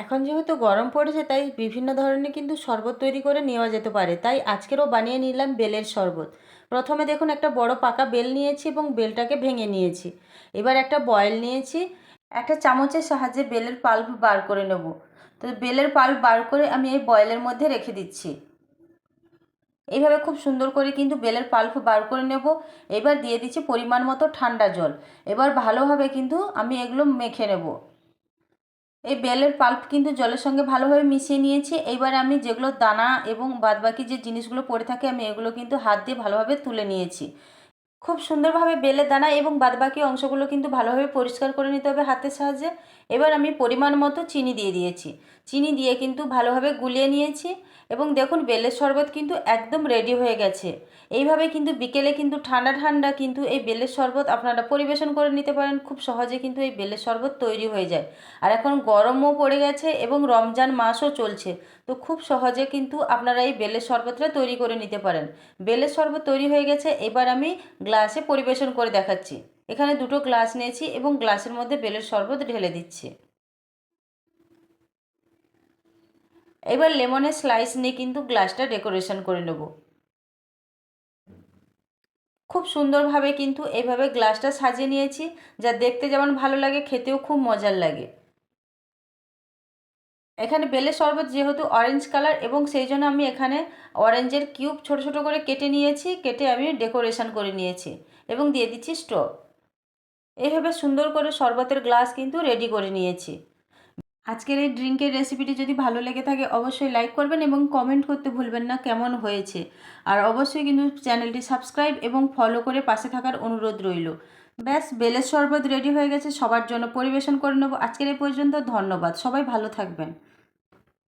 এখন যেহেতু গরম পড়েছে, তাই বিভিন্ন ধরনের কিন্তু শরবত তৈরি করে নেওয়া যেতে পারে। তাই আজকেরও বানিয়ে নিলাম বেলের শরবত। প্রথমে দেখুন একটা বড় পাকা বেল নিয়েছি এবং বেলটাকে ভেঙে নিয়েছি। এবার একটা বয়েল নিয়েছি। একটা চামচের সাহায্যে বেলের পাল্প বার করে নেব। তো বেলের পাল্প বার করে আমি এই বয়েলের মধ্যে রেখে দিচ্ছি। এইভাবে খুব সুন্দর করে কিন্তু বেলের পাল্প বার করে নেব। এবার দিয়ে দিচ্ছি পরিমাণ মতো ঠান্ডা জল। এবার ভালোভাবে কিন্তু আমি এগুলো মেখে নেব। এই বেলের পাল্প কিন্তু জলের সঙ্গে ভালোভাবে মিশিয়ে নিয়েছি। এইবার আমি যেগুলো দানা এবং বাদবাকি যে জিনিসগুলো পড়ে থাকে, আমি এগুলো কিন্তু হাত দিয়ে ভালোভাবে তুলে নিয়েছি। খুব সুন্দরভাবে বেলের দানা এবং বাদবাকি অংশগুলো কিন্তু ভালোভাবে পরিষ্কার করে নিতে হবে হাতের সাহায্যে। এবার আমি পরিমাণ মতো চিনি দিয়ে দিয়েছি। চিনি দিয়ে কিন্তু ভালোভাবে গুলিয়ে নিয়েছি এবং দেখুন বেলের শরবত কিন্তু একদম রেডি হয়ে গেছে। এইভাবে কিন্তু বিকেলে কিন্তু ঠান্ডা ঠান্ডা কিন্তু এই বেলের শরবত আপনারা পরিবেশন করে নিতে পারেন। খুব সহজে কিন্তু এই বেলের শরবত তৈরি হয়ে যায়। আর এখন গরমও পড়ে গেছে এবং রমজান মাসও চলছে। তো খুব সহজে কিন্তু আপনারা এই বেলের শরবতটা তৈরি করে নিতে পারেন। বেলের শরবত তৈরি হয়ে গেছে। এবার আমি গ্লাসে পরিবেশন করে দেখাচ্ছি। এখানে দুটো গ্লাস নিয়েছি এবং গ্লাসের মধ্যে বেলের শরবত ঢেলে দিচ্ছি। এবার লেমনের স্লাইস নিয়ে কিন্তু গ্লাসটা ডেকোরেশন করে নেব। খুব সুন্দরভাবে কিন্তু এইভাবে গ্লাসটা সাজিয়ে নিয়েছি, যা দেখতে যেমন ভালো লাগে, খেতেও খুব মজার লাগে। এখানে বেলের শরবত যেহেতু অরেঞ্জ কালার এবং সেই জন্য আমি এখানে অরেঞ্জের কিউব ছোট ছোট করে কেটে নিয়েছি, কেটে আমি ডেকোরেশন করে নিয়েছি এবং দিয়ে দিচ্ছি স্ট্র এইভাবে সুন্দর করে শরবতের গ্লাস কিন্তু রেডি করে নিয়েছি। আজকের এই ড্রিঙ্কের রেসিপিটি যদি ভালো লেগে থাকে, অবশ্যই লাইক করবেন এবং কমেন্ট করতে ভুলবেন না কেমন হয়েছে। আর অবশ্যই কিন্তু চ্যানেলটি সাবস্ক্রাইব এবং ফলো করে পাশে থাকার অনুরোধ রইল। ব্যাস, বেলের শরবত রেডি হয়ে গেছে। সবার জন্য পরিবেশন করে নেব। আজকের এই পর্যন্ত ধন্যবাদ। সবাই ভালো থাকবেন।